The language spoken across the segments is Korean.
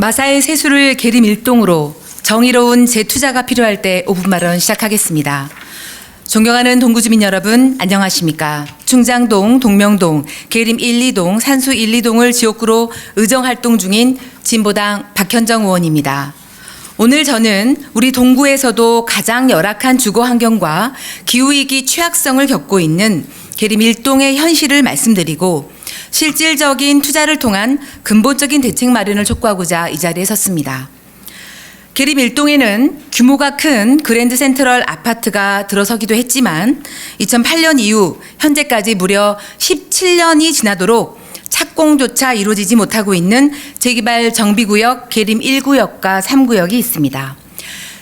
마사의 세수를 계림 일동으로 정의로운 재투자가 필요할 때 5분 발언 시작하겠습니다. 존경하는 동구주민 여러분 안녕하십니까? 충장동, 동명동, 계림 1, 2동, 산수 1, 2동을 지역구로 의정 활동 중인 진보당 박현정 의원입니다. 오늘 저는 우리 동구에서도 가장 열악한 주거 환경과 기후위기 취약성을 겪고 있는 계림 일동의 현실을 말씀드리고 실질적인 투자를 통한 근본적인 대책 마련을 촉구하고자 이 자리에 섰습니다. 계림 일동에는 규모가 큰 그랜드 센트럴 아파트가 들어서기도 했지만 2008년 이후 현재까지 무려 17년이 지나도록 착공조차 이루어지지 못하고 있는 재개발 정비구역 계림 1구역과 3구역이 있습니다.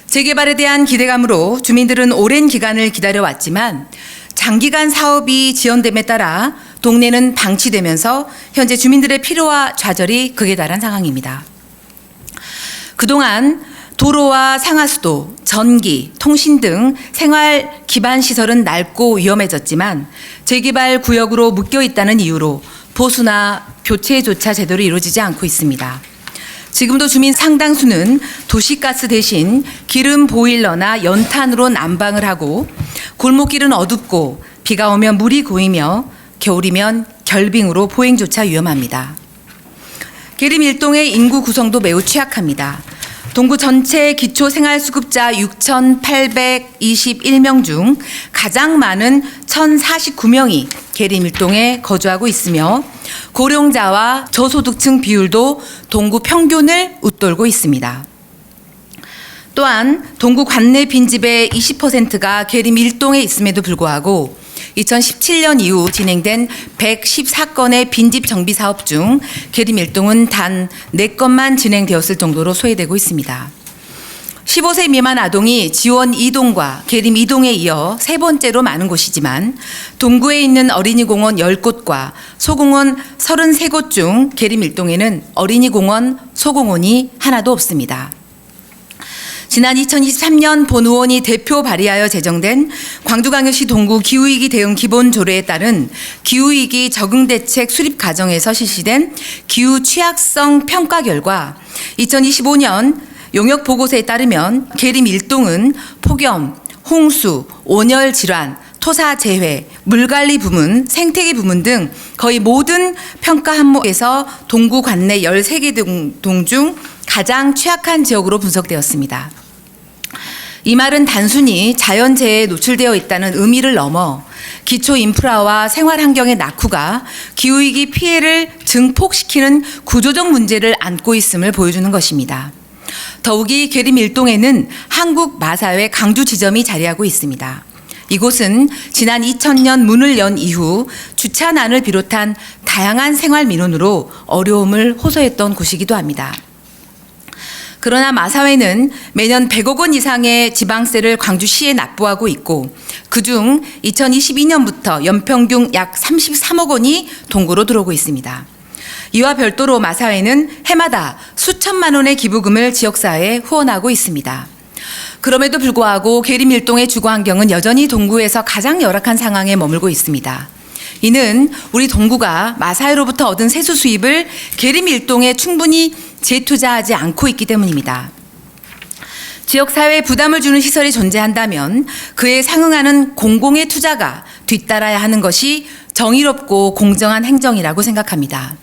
재개발에 대한 기대감으로 주민들은 오랜 기간을 기다려왔지만 장기간 사업이 지연됨에 따라 동네는 방치되면서 현재 주민들의 피로와 좌절이 극에 달한 상황입니다. 그동안 도로와 상하수도, 전기, 통신 등 생활 기반 시설은 낡고 위험해졌지만 재개발 구역으로 묶여 있다는 이유로 보수나 교체조차 제대로 이루어지지 않고 있습니다. 지금도 주민 상당수는 도시가스 대신 기름 보일러나 연탄으로 난방을 하고 골목길은 어둡고 비가 오면 물이 고이며 겨울이면 결빙으로 보행조차 위험합니다. 계림 일동의 인구 구성도 매우 취약합니다. 동구 전체 기초 생활수급자 6,821명 중 가장 많은 1,049명이 계림 일동에 거주하고 있으며 고령자와 저소득층 비율도 동구 평균을 웃돌고 있습니다. 또한 동구 관내 빈집의 20%가 계림 일동에 있음에도 불구하고 2017년 이후 진행된 114건의 빈집 정비 사업 중 계림 일동은 단 4건만 진행되었을 정도로 소외되고 있습니다. 15세 미만 아동이 지원 2동과 계림 2동에 이어 세 번째로 많은 곳이지만 동구에 있는 어린이 공원 10곳과 소공원 33곳 중 계림 1동에는 어린이 공원, 소공원이 하나도 없습니다. 지난 2023년 본 의원이 대표 발의하여 제정된 광주광역시 동구 기후위기 대응 기본 조례에 따른 기후위기 적응 대책 수립 과정에서 실시된 기후 취약성 평가 결과 2025년 용역 보고서에 따르면 계림 일동은 폭염, 홍수, 온열 질환, 토사 재해, 물관리 부문, 생태계 부문 등 거의 모든 평가 항목에서 동구 관내 13개 동 중 가장 취약한 지역으로 분석되었습니다. 이 말은 단순히 자연재해에 노출되어 있다는 의미를 넘어 기초 인프라와 생활 환경의 낙후가 기후위기 피해를 증폭시키는 구조적 문제를 안고 있음을 보여주는 것입니다. 더욱이 계림 일동에는 한국 마사회 강주 지점이 자리하고 있습니다. 이곳은 지난 2000년 문을 연 이후 주차난을 비롯한 다양한 생활 민원으로 어려움을 호소했던 곳이기도 합니다. 그러나 마사회는 매년 100억 원 이상의 지방세를 광주시에 납부하고 있고 그중 2022년부터 연평균 약 33억 원이 동구로 들어오고 있습니다. 이와 별도로 마사회는 해마다 수천만 원의 기부금을 지역사회에 후원하고 있습니다. 그럼에도 불구하고 계림 일동의 주거 환경은 여전히 동구에서 가장 열악한 상황에 머물고 있습니다. 이는 우리 동구가 마사회로부터 얻은 세수 수입을 계림 일동에 충분히 재투자하지 않고 있기 때문입니다. 지역사회에 부담을 주는 시설이 존재한다면 그에 상응하는 공공의 투자가 뒤따라야 하는 것이 정의롭고 공정한 행정이라고 생각합니다.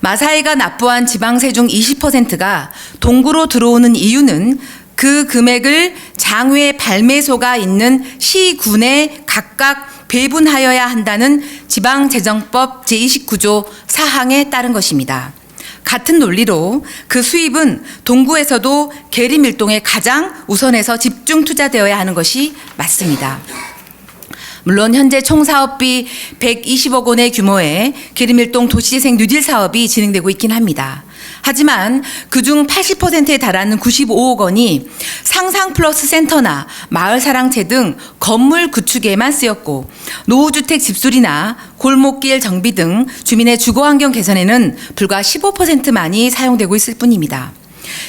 마사회가 납부한 지방세 중 20%가 동구로 들어오는 이유는 그 금액을 장외 발매소가 있는 시군에 각각 배분하여야 한다는 지방재정법 제29조 사항에 따른 것입니다. 같은 논리로 그 수입은 동구에서도 계림일동에 가장 우선해서 집중 투자되어야 하는 것이 맞습니다. 물론 현재 총 사업비 120억 원의 규모의 계림일동 도시재생 뉴딜 사업이 진행되고 있긴 합니다. 하지만 그중 80%에 달하는 95억 원이 상상 플러스 센터나 마을 사랑채 등 건물 구축에만 쓰였고 노후주택 집수리나 골목길 정비 등 주민의 주거 환경 개선에는 불과 15%만이 사용되고 있을 뿐입니다.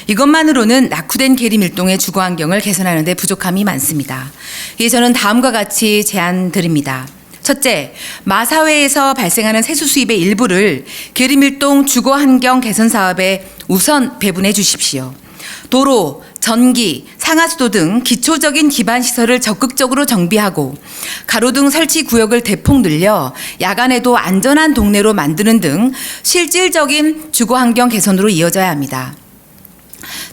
이것만으로는 낙후된 계림 일동의 주거 환경을 개선하는 데 부족함이 많습니다. 예, 저는 다음과 같이 제안 드립니다. 첫째, 마사회에서 발생하는 세수 수입의 일부를 계림일동 주거 환경 개선 사업에 우선 배분해 주십시오. 도로, 전기, 상하수도 등 기초적인 기반 시설을 적극적으로 정비하고 가로등 설치 구역을 대폭 늘려 야간에도 안전한 동네로 만드는 등 실질적인 주거 환경 개선으로 이어져야 합니다.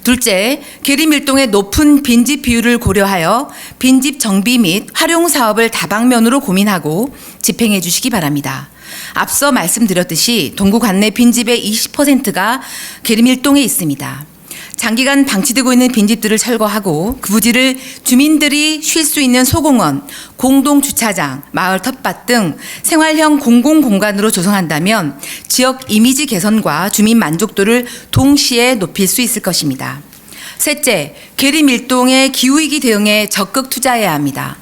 둘째, 계림일동의 높은 빈집 비율을 고려하여 빈집 정비 및 활용 사업을 다방면으로 고민하고 집행해 주시기 바랍니다. 앞서 말씀드렸듯이 동구 관내 빈집의 20%가 계림일동에 있습니다. 장기간 방치되고 있는 빈집들을 철거하고 그 부지를 주민들이 쉴 수 있는 소공원, 공동 주차장, 마을 텃밭 등 생활형 공공 공간으로 조성한다면 지역 이미지 개선과 주민 만족도를 동시에 높일 수 있을 것입니다. 셋째, 계림 일동의 기후위기 대응에 적극 투자해야 합니다.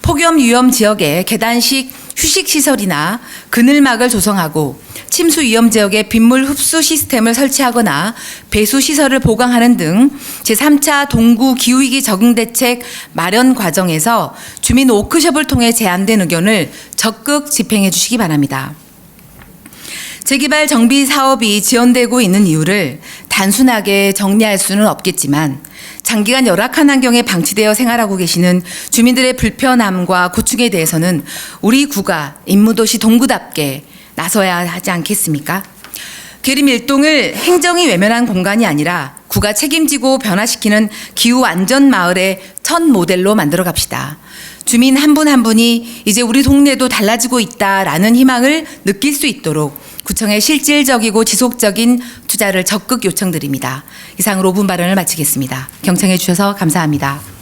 폭염 위험 지역에 계단식 휴식 시설이나 그늘막을 조성하고 침수 위험 지역에 빗물 흡수 시스템을 설치하거나 배수 시설을 보강하는 등 제3차 동구 기후위기 적응 대책 마련 과정에서 주민 워크숍을 통해 제안된 의견을 적극 집행해 주시기 바랍니다. 재개발 정비 사업이 지연되고 있는 이유를 단순하게 정리할 수는 없겠지만 장기간 열악한 환경에 방치되어 생활하고 계시는 주민들의 불편함과 고충에 대해서는 우리 구가 임무도시 동구답게 나서야 하지 않겠습니까? 계림 일동을 행정이 외면한 공간이 아니라 구가 책임지고 변화시키는 기후 안전 마을의 첫 모델로 만들어 갑시다. 주민 한분한 분이 이제 우리 동네도 달라지고 있다라는 희망을 느낄 수 있도록 구청의 실질적이고 지속적인 투자를 적극 요청드립니다. 이상으로 5분 발언을 마치겠습니다. 경청해 주셔서 감사합니다.